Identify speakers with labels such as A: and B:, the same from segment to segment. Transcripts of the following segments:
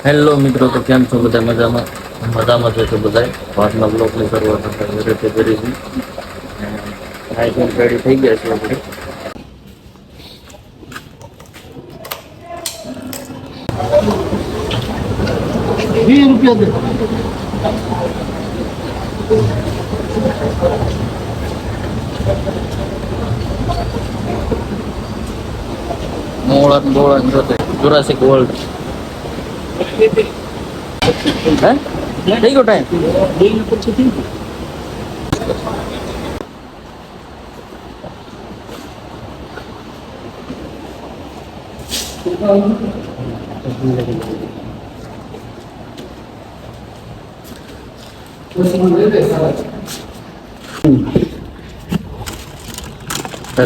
A: hello મિત્રો તો કેમ છો બધા મજામાં મજામાં છે તો બધા વાતના બ્લોકની શરૂઆત આપણે રીતે કરીશું આઈફોન રેડી થઈ ગયા છે આપણે
B: વીસ રૂપિયા દે
A: મોળા બોળા જોતે જુરાસિક વર્લ્ડ হ্যাঁ এই কোটায়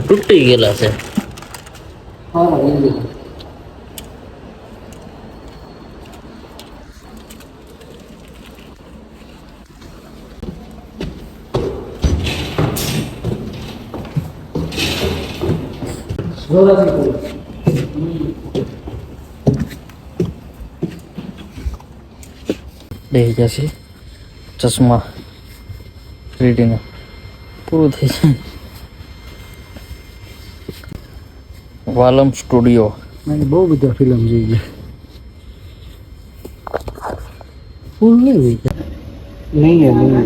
A: तुटती
B: गेला असेल ગયું
A: તૂટી ગયેલા છે
B: હા એ
A: બે જશે ચશ્મા રીડિંગ પૂરું થઈ જાય વાલમ સ્ટુડિયો
B: મેં બહુ બધા ફિલ્મ જોઈ ગયા ફૂલ નહીં જોઈ ગયા નહીં હે નહીં